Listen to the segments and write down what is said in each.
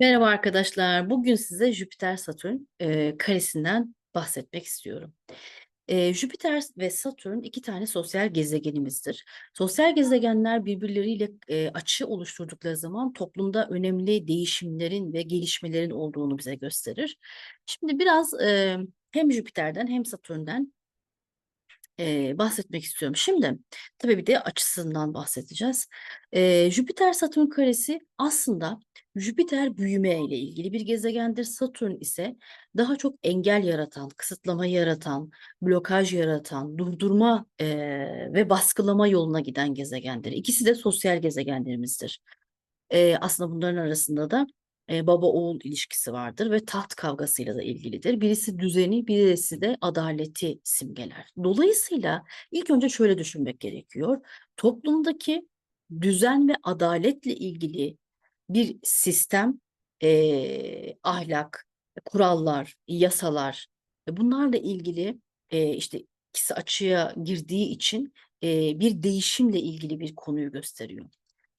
Merhaba arkadaşlar. Bugün size Jüpiter-Satürn e, karesinden bahsetmek istiyorum. E, Jüpiter ve Satürn iki tane sosyal gezegenimizdir. Sosyal gezegenler birbirleriyle e, açı oluşturdukları zaman toplumda önemli değişimlerin ve gelişmelerin olduğunu bize gösterir. Şimdi biraz e, hem Jüpiter'den hem Satürn'den e, bahsetmek istiyorum. Şimdi tabii bir de açısından bahsedeceğiz. E, Jüpiter-Satürn karesi aslında Jüpiter büyüme ile ilgili bir gezegendir. Satürn ise daha çok engel yaratan, kısıtlama yaratan, blokaj yaratan, durdurma e, ve baskılama yoluna giden gezegendir. İkisi de sosyal gezegenlerimizdir. E, aslında bunların arasında da e, baba-oğul ilişkisi vardır ve taht kavgasıyla da ilgilidir. Birisi düzeni, birisi de adaleti simgeler. Dolayısıyla ilk önce şöyle düşünmek gerekiyor. Toplumdaki düzen ve adaletle ilgili bir sistem, e, ahlak, kurallar, yasalar, e, bunlarla ilgili e, işte ikisi açığa girdiği için e, bir değişimle ilgili bir konuyu gösteriyor.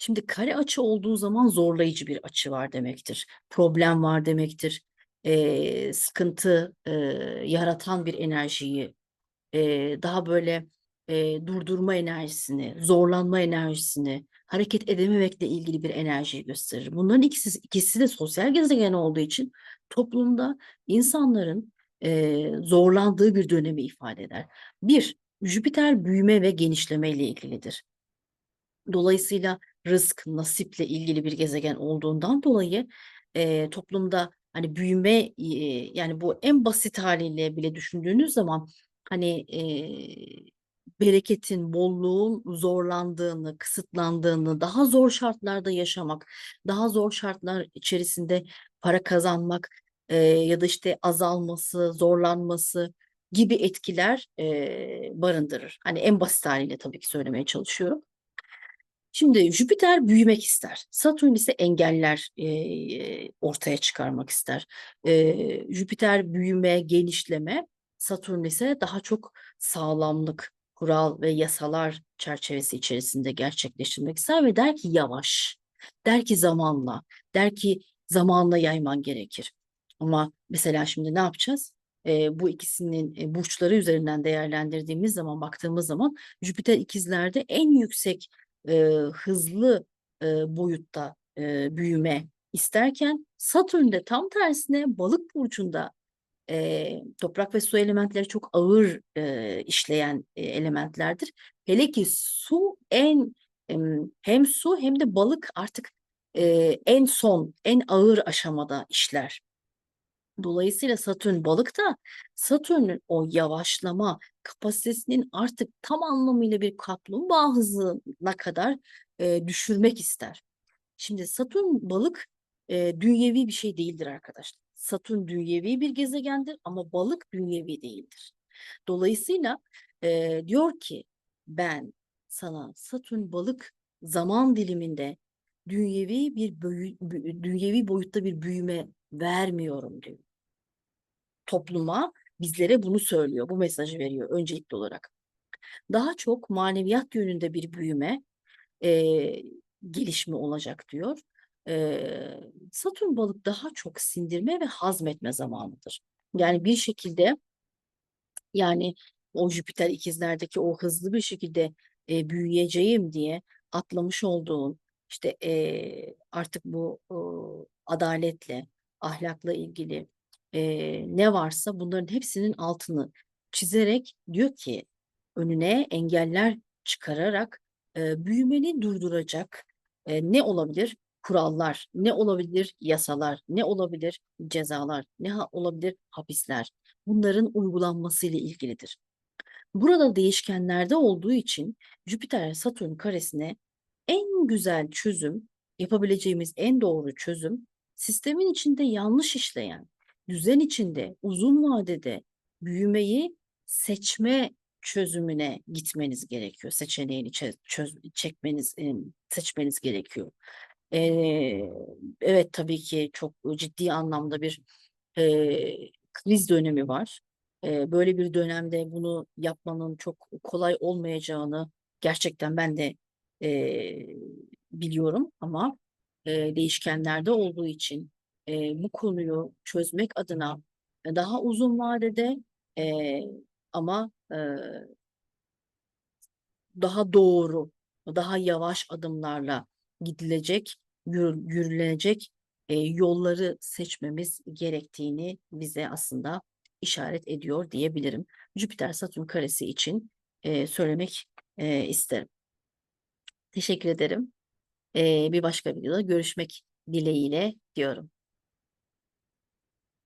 Şimdi kare açı olduğu zaman zorlayıcı bir açı var demektir. Problem var demektir. E, sıkıntı e, yaratan bir enerjiyi e, daha böyle e, durdurma enerjisini, zorlanma enerjisini, hareket edememekle ilgili bir enerjiyi gösterir. Bunların ikisi, ikisi de sosyal gezegen olduğu için toplumda insanların e, zorlandığı bir dönemi ifade eder. Bir, Jüpiter büyüme ve genişleme ile ilgilidir. Dolayısıyla rızk, nasiple ilgili bir gezegen olduğundan dolayı e, toplumda hani büyüme e, yani bu en basit haliyle bile düşündüğünüz zaman hani e, bereketin, bolluğun zorlandığını, kısıtlandığını, daha zor şartlarda yaşamak, daha zor şartlar içerisinde para kazanmak e, ya da işte azalması, zorlanması gibi etkiler e, barındırır. Hani en basit haliyle tabii ki söylemeye çalışıyorum. Şimdi Jüpiter büyümek ister. Satürn ise engeller e, ortaya çıkarmak ister. E, Jüpiter büyüme, genişleme, Satürn ise daha çok sağlamlık, kural ve yasalar çerçevesi içerisinde gerçekleştirmek ister ve der ki yavaş, der ki zamanla, der ki zamanla yayman gerekir. Ama mesela şimdi ne yapacağız? E, bu ikisinin e, burçları üzerinden değerlendirdiğimiz zaman, baktığımız zaman Jüpiter ikizlerde en yüksek e, hızlı e, boyutta e, büyüme isterken Satürn'de tam tersine balık burcunda e, toprak ve su elementleri çok ağır e, işleyen e, elementlerdir. Hele ki su en e, hem su hem de balık artık e, en son, en ağır aşamada işler. Dolayısıyla Satürn balıkta Satürn'ün o yavaşlama kapasitesinin artık tam anlamıyla bir kaplumbağa hızına kadar e, düşürmek ister. Şimdi Satürn balık e, dünyevi bir şey değildir arkadaşlar. Satürn dünyevi bir gezegendir ama balık dünyevi değildir. Dolayısıyla e, diyor ki ben sana Satürn balık zaman diliminde dünyevi bir büyü, dünyevi boyutta bir büyüme vermiyorum diyor topluma bizlere bunu söylüyor, bu mesajı veriyor öncelikli olarak. Daha çok maneviyat yönünde bir büyüme, e, gelişme olacak diyor. E, Satürn balık daha çok sindirme ve hazmetme zamanıdır. Yani bir şekilde yani o Jüpiter ikizlerdeki o hızlı bir şekilde e, büyüyeceğim diye atlamış olduğun işte e, artık bu e, adaletle, ahlakla ilgili e, ne varsa bunların hepsinin altını çizerek diyor ki önüne engeller çıkararak e, büyümeni durduracak e, ne olabilir? Kurallar, ne olabilir? Yasalar, ne olabilir? Cezalar, ne olabilir? Hapisler. Bunların uygulanması ile ilgilidir. Burada değişkenlerde olduğu için Jüpiter Satürn karesine en güzel çözüm, yapabileceğimiz en doğru çözüm sistemin içinde yanlış işleyen, düzen içinde uzun vadede büyümeyi seçme çözümüne gitmeniz gerekiyor. Seçeneğini çöz, çekmeniz, seçmeniz gerekiyor. Ee, evet tabii ki çok ciddi anlamda bir e, kriz dönemi var. E, böyle bir dönemde bunu yapmanın çok kolay olmayacağını gerçekten ben de e, biliyorum ama e, değişkenlerde olduğu için e, bu konuyu çözmek adına daha uzun vadede e, ama e, daha doğru, daha yavaş adımlarla gidilecek, yürü- yürünecek e, yolları seçmemiz gerektiğini bize aslında işaret ediyor diyebilirim. Jüpiter-Satürn karesi için e, söylemek e, isterim. Teşekkür ederim. E, bir başka videoda görüşmek dileğiyle diyorum.